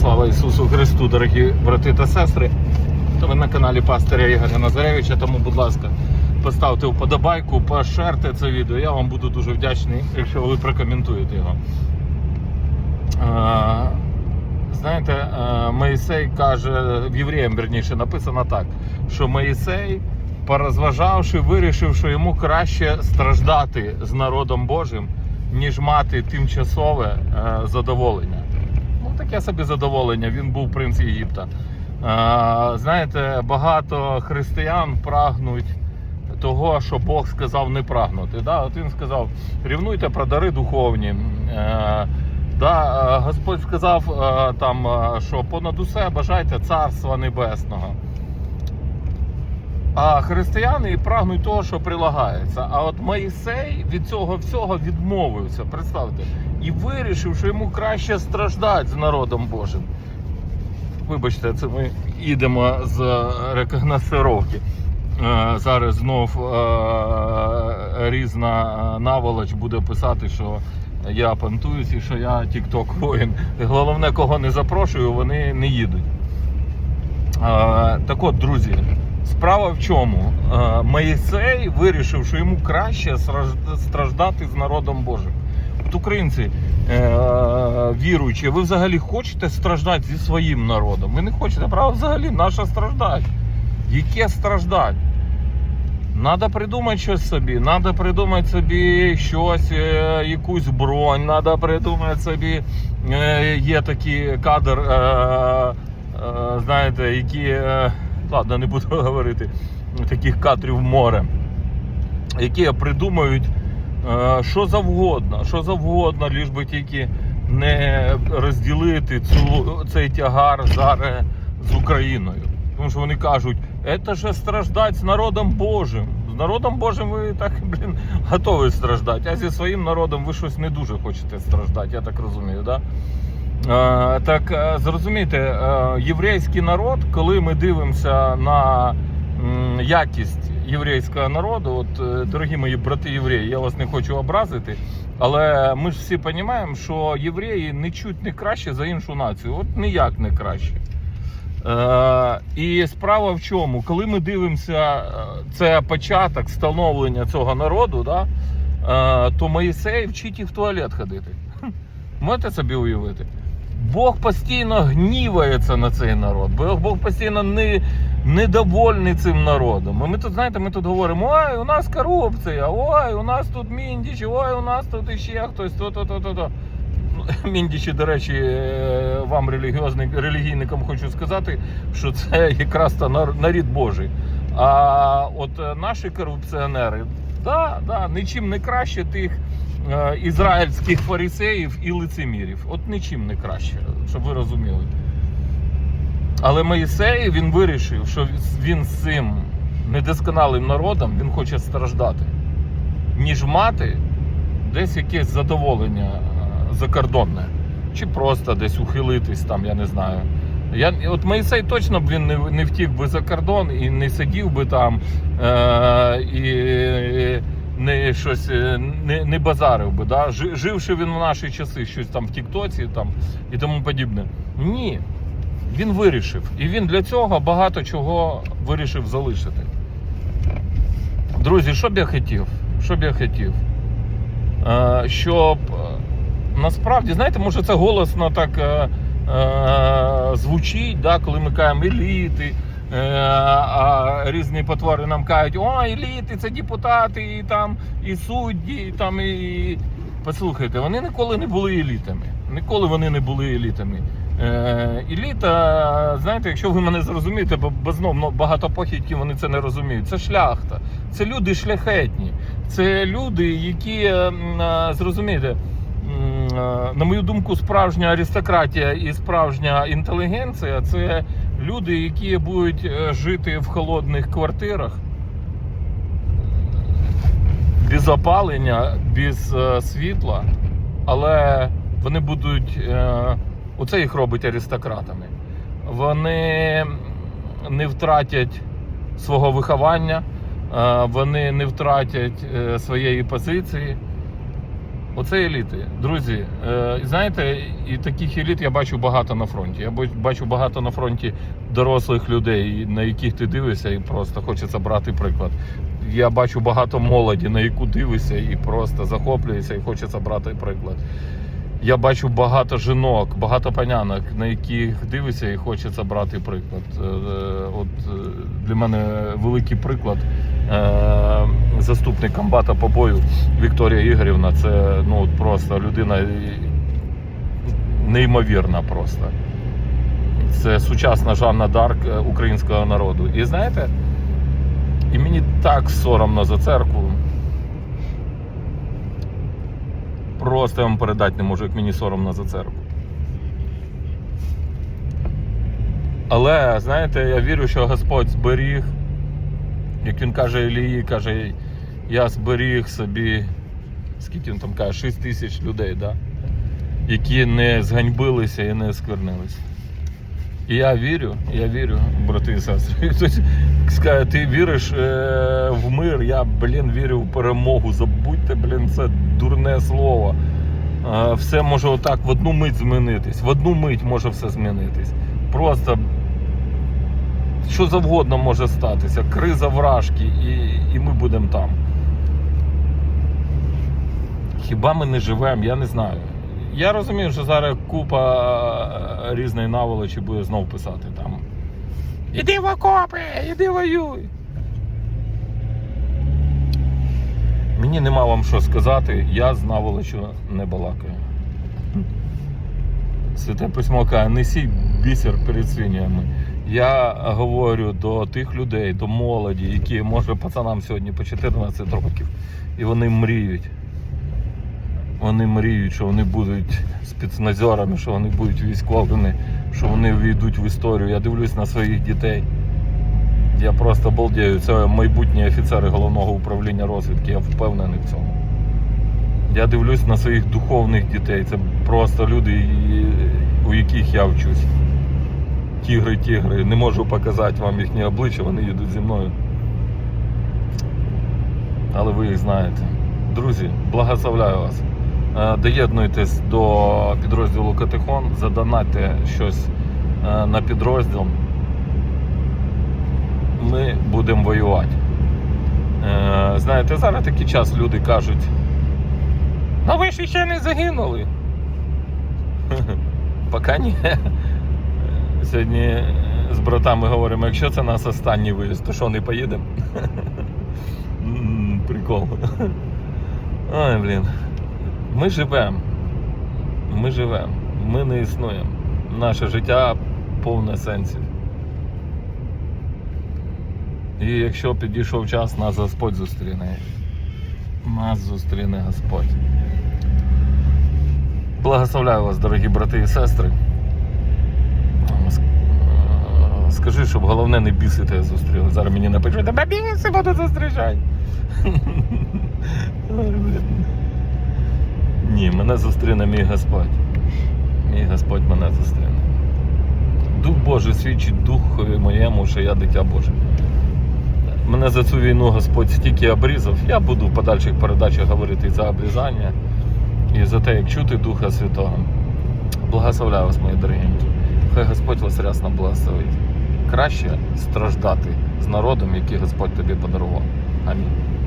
Слава Ісусу Христу, дорогі брати та сестри. То ви на каналі пастиря Ігоря Назаревича, тому, будь ласка, поставте вподобайку, пошерте це відео. Я вам буду дуже вдячний, якщо ви прокоментуєте його. Знаєте, Моїсей каже, в євреям верніше написано так, що Моїсей, порозважавши, вирішив, що йому краще страждати з народом Божим, ніж мати тимчасове е, задоволення. Таке собі задоволення. Він був принц Єгипта. Знаєте, багато християн прагнуть того, що Бог сказав не прагнути. Да? От він сказав: рівнуйте про дари духовні. Е, Да, е, Господь сказав е, там, що понад усе бажайте царства небесного. А християни прагнуть того, що прилагається. А от Моїсей від цього всього відмовився, представте, і вирішив, що йому краще страждати з народом Божим. Вибачте, це ми їдемо з рекогносцировки. Е, Зараз знов е, різна наволоч буде писати, що я понтуюсь і що я тікток воїн. Головне, кого не запрошую, вони не їдуть. Е, Так от, друзі, справа в чому? Моїсей вирішив, що йому краще страждати з народом Божим. От українці е, віруючі, ви взагалі хочете страждати зі своїм народом? Ви не хочете, правда, взагалі наша страждать. Яке страждать? Надо придумати щось собі, треба придумати собі щось, е, якусь бронь, треба придумати собі. е, Є такий кадр, е, е, знаєте, які. е, Ладно, не буду говорити, таких кадрів море, які придумають що завгодно, що завгодно, ліж би тільки не розділити цю, цей тягар зараз з Україною. Тому що вони кажуть, це ж страждати з народом Божим. З народом Божим ви так, блін, готові страждати, а зі своїм народом ви щось не дуже хочете страждати, я так розумію, да? Е, так е, зрозумійте, е, єврейський народ, коли ми дивимося на м, якість єврейського народу, от е, дорогі мої брати євреї, я вас не хочу образити, але ми ж всі розуміємо, що євреї не чуть не краще за іншу націю, от ніяк не краще. Е, і справа в чому, коли ми дивимося, е, це початок становлення цього народу, да, е, то Моїсей вчить їх в туалет ходити. Можете собі уявити? Бог постійно гнівається на цей народ. Бог постійно не, недовольний цим народом. І ми тут, знаєте, ми тут говоримо: ой, у нас корупція, ой, у нас тут міндічі, ой, у нас тут іще хтось, то-то-то-то. Ну, Міндічі, до речі, е, вам релігійникам хочу сказати, що це якраз та нар- нарід Божий. А от е, наші корупціонери, да, да, нічим не краще тих е, ізраїльських фарисеїв і лицемірів. От нічим не краще, щоб ви розуміли. Але Моїсей він вирішив, що він з цим недосконалим народом він хоче страждати, ніж мати десь якесь задоволення е, закордонне. Чи просто десь ухилитись там, я не знаю. Я, от Моїсей точно б він не, не втік би за кордон і не сидів би там е, і не щось е, не, не базарив би. Да? Живши він в наші часи щось там в Тіктоці там, і тому подібне. Ні. Він вирішив. І він для цього багато чого вирішив залишити. Друзі, що б я хотів? Що б я хотів? Е, щоб е, насправді, знаєте, може це голосно так е, е, звучить, да, коли ми кажемо еліти, е, а різні потвори нам кажуть, о, еліти, це депутати, і там, і судді, і там, і. Послухайте, вони ніколи не були елітами. Ніколи вони не були елітами. Е, еліта, знаєте, якщо ви мене зрозумієте, бо, знов ну, багато похідків вони це не розуміють. Це шляхта, це люди шляхетні, це люди, які е, е, зрозумієте. На мою думку, справжня аристократія і справжня інтелігенція це люди, які будуть жити в холодних квартирах, без опалення, без світла, але вони будуть. Оце їх робить аристократами. Вони не втратять свого виховання, е, вони не втратять е, своєї позиції. Оце еліти. Друзі, е, знаєте, і таких еліт я бачу багато на фронті. Я бачу багато на фронті дорослих людей, на яких ти дивишся, і просто хочеться брати приклад. Я бачу багато молоді, на яку дивишся, і просто захоплюєшся, і хочеться брати приклад. Я бачу багато жінок, багато панянок, на яких дивишся і хочеться брати приклад. Е, е, От е, для мене великий приклад заступник комбата по бою Вікторія Ігорівна. Це ну от просто людина неймовірна просто. Це сучасна Жанна Дарк українського народу. І знаєте, і мені так соромно за церкву. Просто я вам передати не можу, як мені соромно за це робити. Але знаєте, я вірю, що Господь зберіг, як він каже Ілії, каже, я зберіг собі, скільки він там каже, 6 тисяч людей, да? які не зганьбилися і не сквернилися. Я вірю, я вірю, брати і сестри. Хтось скаже, ти віриш е, в мир, я, блін, вірю в перемогу. Забудьте, блін, це дурне слово. Е, все може отак в одну мить змінитись. В одну мить може все змінитись. Просто що завгодно може статися. Криза вражки, і, і ми будемо там. Хіба ми не живемо, я не знаю. Я розумію, що зараз купа е, різної наволочі буде знов писати там. Іди в окопи, іди воюй. Мені нема вам що сказати, я з наволочу не балакаю. Святе письмо каже, несіть бісер перед свинями. Я говорю до тих людей, до молоді, які, може, пацанам сьогодні по 14 років, і вони мріють. Вони мріють, що вони будуть спецназерами, що вони будуть військовими, що вони війдуть в історію. Я дивлюсь на своїх дітей. Я просто балдею. Це майбутні офіцери головного управління розвідки, я впевнений в цьому. Я дивлюсь на своїх духовних дітей. Це просто люди, у яких я вчусь. Тігри, тігри. Не можу показати вам їхні обличчя, вони їдуть зі мною. Але ви їх знаєте. Друзі, благословляю вас. Е, Доєднуйтесь до підрозділу Катехон, задонатьте щось е, на підрозділ. Ми будемо воювати. Е, Знаєте, зараз такий час люди кажуть. Ну ви ж ще не загинули. Поки ні. Сьогодні з братами говоримо, якщо це нас останній виїзд, то що не поїдемо? Прикол. Ой, блін. Ми живемо. Ми живемо. Ми не існуємо. Наше життя повне сенсів. І якщо підійшов час, нас Господь зустріне. Нас зустріне Господь. Благословляю вас, дорогі брати і сестри. Е, Скажи, щоб головне не бісити зустріли. Зараз мені напишуть, тебе біси будуть зустрічати. Ні, мене зустріне мій Господь. Мій Господь мене зустріне. Дух Божий свідчить духові моєму, що я дитя Боже. Мене за цю війну Господь стільки обрізав. Я буду в подальших передачах говорити за обрізання, і за те, як чути Духа Святого. Благословляю вас, мої дорогенькі. Хай Господь вас рясно благословить. Краще страждати з народом, який Господь тобі подарував. Амінь.